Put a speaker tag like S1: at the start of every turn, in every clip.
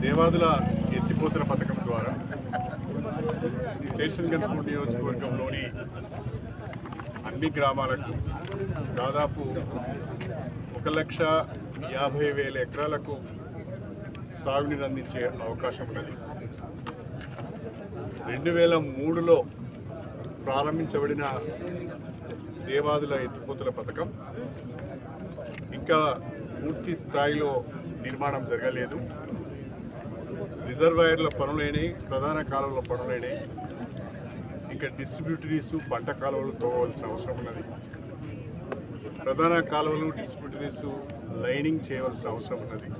S1: దేవాదుల ఎత్తిపోతుల పథకం ద్వారా స్టేషన్ గన్పూర్ నియోజకవర్గంలోని అన్ని గ్రామాలకు దాదాపు ఒక లక్ష యాభై వేల ఎకరాలకు సాగునీరు అందించే అవకాశం ఉన్నది. రెండు వేల మూడులో ప్రారంభించబడిన దేవాదుల ఎత్తిపోతుల పథకం ఇంకా పూర్తి స్థాయిలో నిర్మాణం జరగలేదు. రిజర్వాయర్ల పనులైనవి ప్రధాన కాలువల పనులైనవి ఇంకా డిస్ట్రిబ్యూటరీస్ పంట కాలువలు తోవలసిన అవసరం ఉన్నది. ప్రధాన కాలువలు డిస్ట్రిబ్యూటరీస్ లైనింగ్ చేయవలసిన అవసరం ఉన్నది.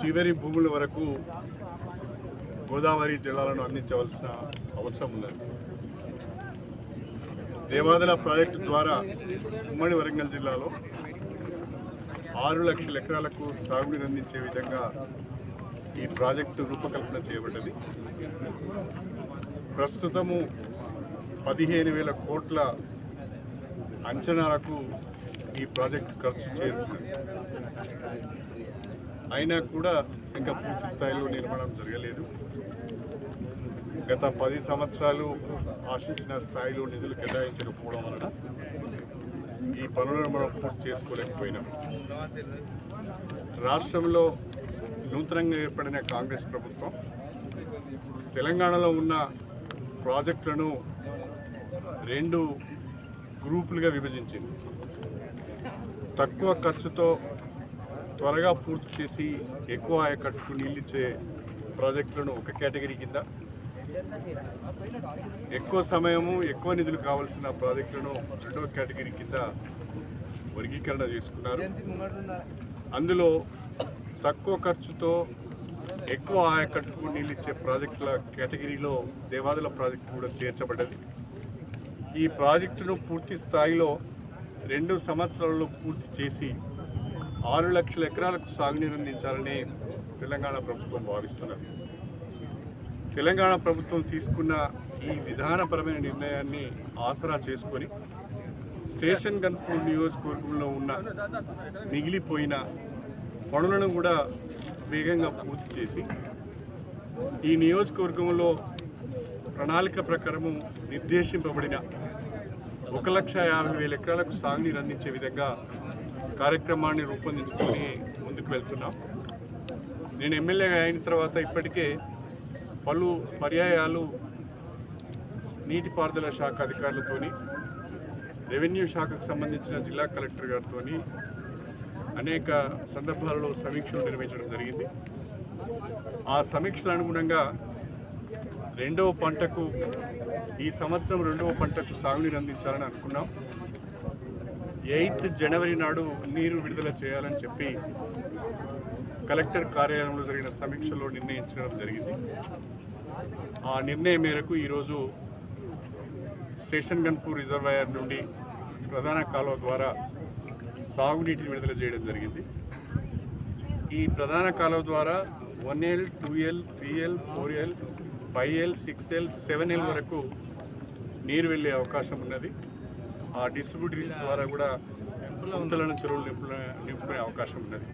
S1: చివరి భూముల వరకు గోదావరి జలాలను అందించవలసిన అవసరం ఉన్నది. దేవాదల ప్రాజెక్టు ద్వారా ఉమ్మడి వరంగల్ జిల్లాలో ఆరు లక్షల ఎకరాలకు సాగునీరు అందించే విధంగా ఈ ప్రాజెక్టు రూపకల్పన చేయబడ్డది. ప్రస్తుతము పదిహేను వేల కోట్ల అంచనాలకు ఈ ప్రాజెక్టు ఖర్చు చేరుతుంది అయినా కూడా ఇంకా పూర్తి స్థాయిలో నిర్మాణం జరగలేదు. గత పది సంవత్సరాలు ఆశించిన స్థాయిలో నిధులు కేటాయించకపోవడం వలన ఈ పనులను మనం పూర్తి చేసుకోలేకపోయినాం. రాష్ట్రంలో నూతనంగా ఏర్పడిన కాంగ్రెస్ ప్రభుత్వం తెలంగాణలో ఉన్న ప్రాజెక్టులను రెండు గ్రూపులుగా విభజించింది. తక్కువ ఖర్చుతో త్వరగా పూర్తి చేసి ఎక్కువ ఆయకట్టుకు నీళ్ళిచ్చే ప్రాజెక్టులను ఒక కేటగిరీ కింద. ఎక్కువ సమయము ఎక్కువ నిధులు కావాల్సిన ప్రాజెక్టులను రెండవ కేటగిరీ కింద వర్గీకరణ చేసుకున్నారు. అందులో తక్కువ ఖర్చుతో ఎక్కువ ఆయకట్టుకు నీళ్ళిచ్చే ప్రాజెక్టుల కేటగిరీలో దేవాదుల ప్రాజెక్టు కూడా చేర్చబడ్డది. ఈ ప్రాజెక్టును పూర్తి స్థాయిలో రెండు సంవత్సరాల్లో పూర్తి చేసి ఆరు లక్షల ఎకరాలకు సాగునీరు అందించాలని తెలంగాణ ప్రభుత్వం భావిస్తున్నది. తెలంగాణ ప్రభుత్వం తీసుకున్న ఈ విధానపరమైన నిర్ణయాన్ని ఆసరా చేసుకొని స్టేషన్ గన్పూర్ నియోజకవర్గంలో ఉన్న మిగిలిపోయిన పనులను కూడా వేగంగా పూర్తి చేసి ఈ నియోజకవర్గంలో ప్రణాళిక ప్రకారము నిర్దేశింపబడిన ఒక లక్ష యాభై వేల ఎకరాలకు సాగునీరు అందించే విధంగా కార్యక్రమాన్ని రూపొందించుకొని ముందుకు వెళ్తున్నాం. నేను ఎమ్మెల్యేగా అయిన తర్వాత ఇప్పటికే పలు పర్యాయాలు నీటిపారుదల శాఖ అధికారులతోని రెవెన్యూ శాఖకు సంబంధించిన జిల్లా కలెక్టర్ గారితో అనేక సందర్భాలలో సమీక్షలు నిర్వహించడం జరిగింది. ఆ సమీక్షల అనుగుణంగా రెండవ పంటకు ఈ సంవత్సరం రెండవ పంటకు సాగునీరు అందించాలని అనుకున్నాం. ఎయిత్ జనవరి నాడు నీరు విడుదల చేయాలని చెప్పి కలెక్టర్ కార్యాలయంలో జరిగిన సమీక్షలో నిర్ణయించడం జరిగింది. ఆ నిర్ణయం మేరకు ఈరోజు స్టేషన్ గన్పూర్ రిజర్వాయర్ నుండి ప్రధాన కాలువ ద్వారా సాగునీటిని విడుదల చేయడం జరిగింది. ఈ ప్రధాన కాలువ ద్వారా one L two L three L four L five L six L seven L వరకు నీరు వెళ్ళే అవకాశం ఉన్నది. ఆ డిస్ట్రిబ్యూటర్స్ ద్వారా కూడా కుంటలను చెరువులు నింపుకునే నింపుకునే అవకాశం ఉన్నది.